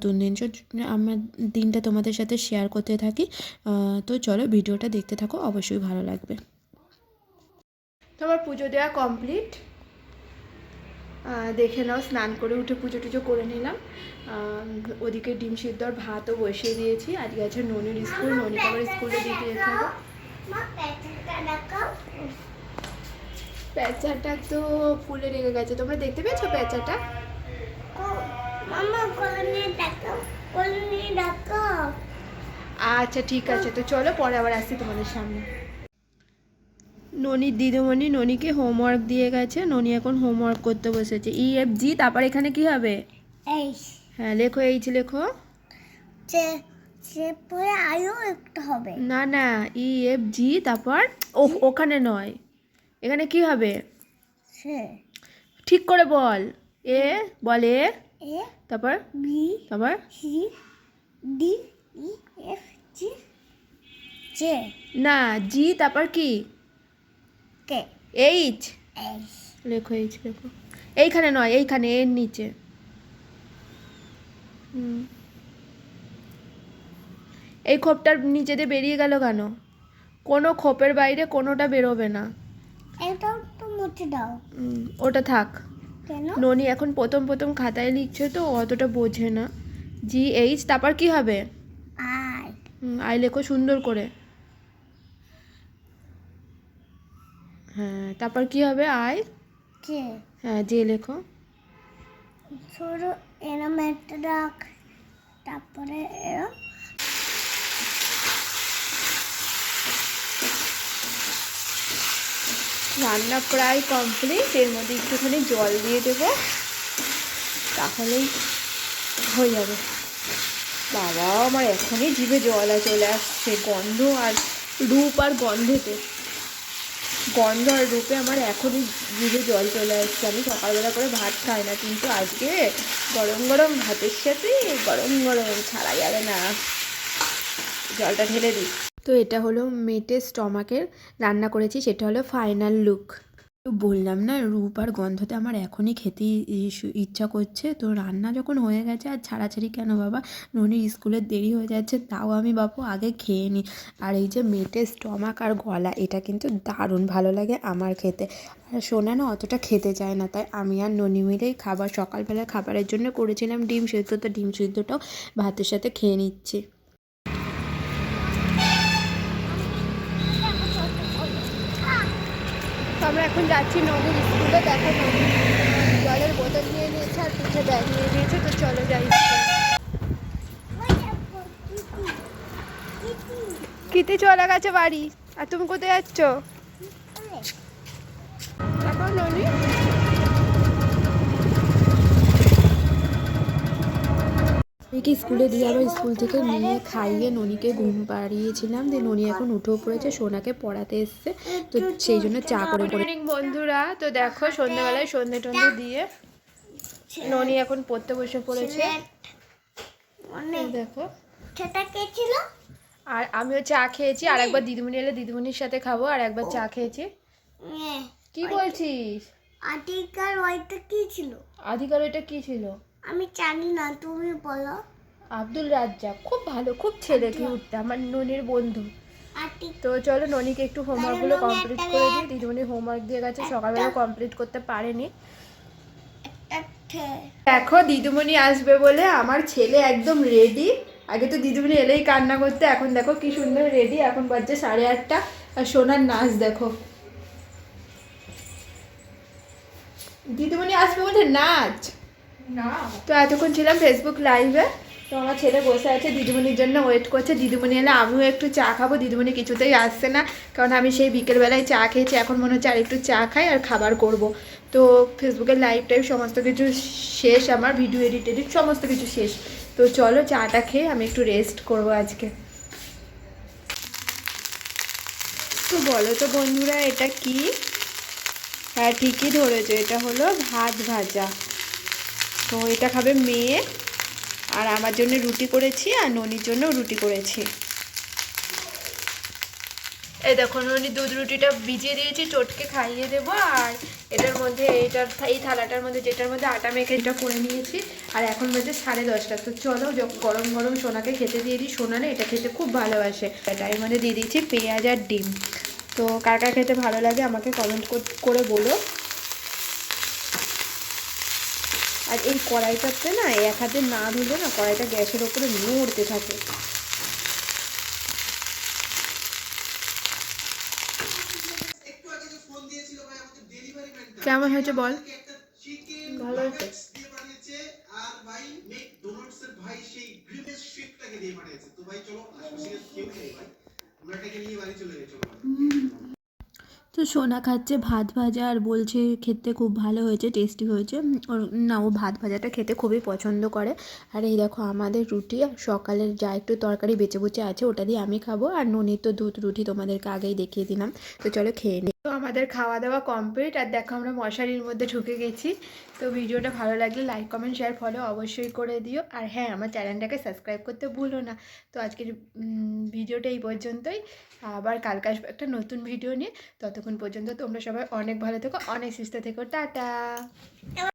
নতুন দিন। আমার দিনটা তোমাদের সাথে শেয়ার করতে থাকি। তো চলো ভিডিওটা দেখতে থাকো, অবশ্যই ভালো লাগবে। তোমার পুজো দেওয়া কমপ্লিট দেখে নাও, স্নান করে উঠে পুজো টুজো করে নিলাম। ওদিকে ডিম সিদ্ধ আর ভাতও বসিয়ে দিয়েছি। আজকে আছে ননির স্কুল ননিকে আবার স্কুলে দিতে যেতে হবে। প্যাঁচাটা তো ফুলে রেগে গেছে। তোমরা দেখতে পেয়েছ প্যাঁচাটা? আচ্ছা ঠিক আছে তো চলো পরে আবার আসছি তোমাদের সামনে। ননির দিদিমণি ননিকে হোমওয়ার্ক দিয়ে গেছে ননি এখন হোমওয়ার্ক করতে বসেছে। ই এফ জি তারপর এখানে কি হবে? হ্যাঁ লেখো এইচ লেখো। পরে আয়ও একটু হবে। না না ই এফ জি তারপর ও ওখানে নয়। এখানে কি হবে? ঠিক করে বল। এ বল এ তারপর? বি তারপর? C D E F G J. না জি তারপর কি? কে? এইচ। এইচ। লেখো এইচ লেখো। এইখানে নয় এইখানে এর নিচে। হুম। এই খোপটার নিচে দিয়ে বেরিয়ে গেল কেন? কোনো খোপের বাইরে কোনোটা বেরোবে না। এটাও তো মুছে দাও। ওটা থাক। ননি এখন প্রথম প্রথম খাতায় লিখছে তো অতটা বোঝে না। জি এইচ তারপর কি হবে? আই। লেখো সুন্দর করে। হ্যাঁ তারপর কি হবে? আই? হ্যাঁ জে লেখো। শুরু এরম একটা ডাক তারপরে এরম রান্না প্রায় কমপ্লিট এর মধ্যে একটুখানি জল দিয়ে দেবো। তাহলেই হয়ে যাবে। বাবা আমার এখনই জিভে জল চলে আসছে। গন্ধ আর রূপ আর গন্ধেতে। গন্ধ আর রূপে আমার এখনই জিভে জল চলে আসছে। আমি সকালবেলা করে ভাত খাই না, কিন্তু আজকে গরম গরম ভাতের সাথে গরম গরম ছাড়া যাবে না। জলটা ঢেলে দিই তো এটা হলো মেটে স্টমাকের রান্না করেছি, সেটা হলো ফাইনাল লুক। তো বললাম না, রূপ আর গন্ধতে আমার এখনই খেতে ইচ্ছা করছে। তো রান্না যখন হয়ে গেছে আর ছাড়াছাড়ি কেন বাবা? ননির স্কুলের দেরি হয়ে যাচ্ছে, তাও আমি বাপু আগে খেয়ে নিই। আর এই যে মেটে স্টমাক আর গলা, এটা কিন্তু দারুণ ভালো লাগে আমার খেতে। আর সোনা না অতটা খেতে চায় না, তাই আমি আর ননি মিলেই খাবার সকালবেলা খাবারের জন্য করেছিলাম ডিম সিদ্ধ। তো ডিম সিদ্ধটাও ভাতের সাথে খেয়ে নিচ্ছি। আমরা এখন যাচ্ছি নদীর স্কুলে, দেখো জলের বোতল নিয়ে নিয়েছে আর পিঠে ব্যাগ নিয়ে নিয়েছে, তো চলো যাই। কিতে চলে গেছে বাড়ি? আর তুমি কোথায় যাচ্ছ দেখো ননি মেয়েকে স্কুলে দিয়ে আবার স্কুল থেকে নিয়ে খাইয়ে ননিকে ঘুম পাড়িয়েছিলাম। দিয়ে ননি এখন উঠেও পড়েছে সোনাকে পড়াতে এসছে। তো সেই জন্য চা করে করে বন্ধুরা। তো দেখো সন্ধ্যাবেলায় সন্ধে টন্ধে দিয়ে ননি এখন পড়তে বসে পড়েছে। অনেক দেখো। সেটা কে ছিল আর আমিও চা খেয়েছি। আর একবার দিদিমণি এলে দিদিমণির সাথে খাব আর একবার চা খেয়েছি। কি বলছিস? আটিকার ওইটা কি ছিল? আধিকার ওইটা কি ছিল? আমি জানি না তুমি বলো। আব্দুল রাজ্জাক খুব ভালো খুব ছেলে কি উঠতে আমার ননির বন্ধু। তো চলো ননিকে একটু হোমওয়ার্কগুলো কমপ্লিট করে দিই। দিদিমণি হোমওয়ার্ক দিয়ে গেছে সকালবেলা কমপ্লিট করতে পারেনি। দেখো দিদিমণি আসবে বলে আমার ছেলে একদম রেডি আগে তো দিদিমণি এলেই কান্না করতে এখন দেখো কি সুন্দর রেডি এখন বাজছে সাড়ে আটটা। আর সোনার নাচ দেখো। দিদিমণি আসবে বলে নাচ? তো এতক্ষণ ছিলাম ফেসবুক লাইভে তো আমার ছেলে বসে আছে দিদিমণির জন্য ওয়েট করছে। দিদিমণি এলে আমিও একটু চা খাব, দিদিমণি কিছুতেই আসছে না, কারণ আমি সেই বিকেলবেলায় চা খেয়েছি। এখন মনে হচ্ছে আর একটু চা খাই আর খাবার করব। তো ফেসবুকের লাইভ টাইভ সমস্ত কিছু শেষ, আমার ভিডিও এডিট এডিট সমস্ত কিছু শেষ। তো চলো চাটা খেয়ে আমি একটু রেস্ট করব আজকে। তো বলো তো বন্ধুরা, এটা কি? হ্যাঁ ঠিকই ধরেছো, এটা হলো ভাত ভাজা। তো এটা খাবে মেয়ে। আর আমার জন্য রুটি করেছি আর ননির জন্য রুটি করেছি। এই দেখো, ননি দুধ রুটিটা ভিজিয়ে দিয়েছি, চটকে খাইয়ে দেবো। আর এটার মধ্যে এইটার এই থালাটার মধ্যে, যেটার মধ্যে আটা মেখে এটা করে নিয়েছি। আর এখন বাজে সাড়ে দশটা। তো চলো গরম গরম সোনাকে খেতে দিয়ে দিই। সোনা এটা খেতে খুব ভালোবাসে। এটা এর মধ্যে দিয়ে দিয়েছি পেঁয়াজ আর ডিম। তো কার কার খেতে ভালো লাগে আমাকে কমেন্ট করে বলো। আর এই কড়াইটাতে না এক হাতে না ধুলে না কড়াইটা গ্যাসের ওপরে নড়তে থাকে। কেমন হয়েছে বল? ভালো হয়েছে। তো সোনা খাচ্ছে ভাত ভাজা আর বলছে খেতে খুব ভালো হয়েছে টেস্টি হয়েছে। ওর, না, ও ভাত ভাজাটা খেতে খুবই পছন্দ করে। আর এই দেখো, আমাদের রুটি সকালের যা একটু তরকারি বেঁচে বুচে আছে, ওটা দিয়ে আমি খাব। আর ননির তো দুধ রুটি তোমাদেরকে আগেই দেখিয়ে দিলাম। তো চলো খেয়ে নিই তো আমাদের খাওয়া দাওয়া কমপ্লিট আর দেখো আমরা মশারির মধ্যে ঢুকে গেছি। তো ভিডিওটা ভালো লাগলে লাইক কমেন্ট শেয়ার ফলো অবশ্যই করে দিও। আর হ্যাঁ আমার চ্যানেলটাকে সাবস্ক্রাইব করতে ভুলো না। তো আজকের ভিডিওটা এই পর্যন্তই। আবার কালকে আসব একটা নতুন ভিডিও নিয়ে। ততক্ষণ পর্যন্ত তোমরা সবাই অনেক ভালো থেকো, অনেক সুস্থ থেকো। টাটা!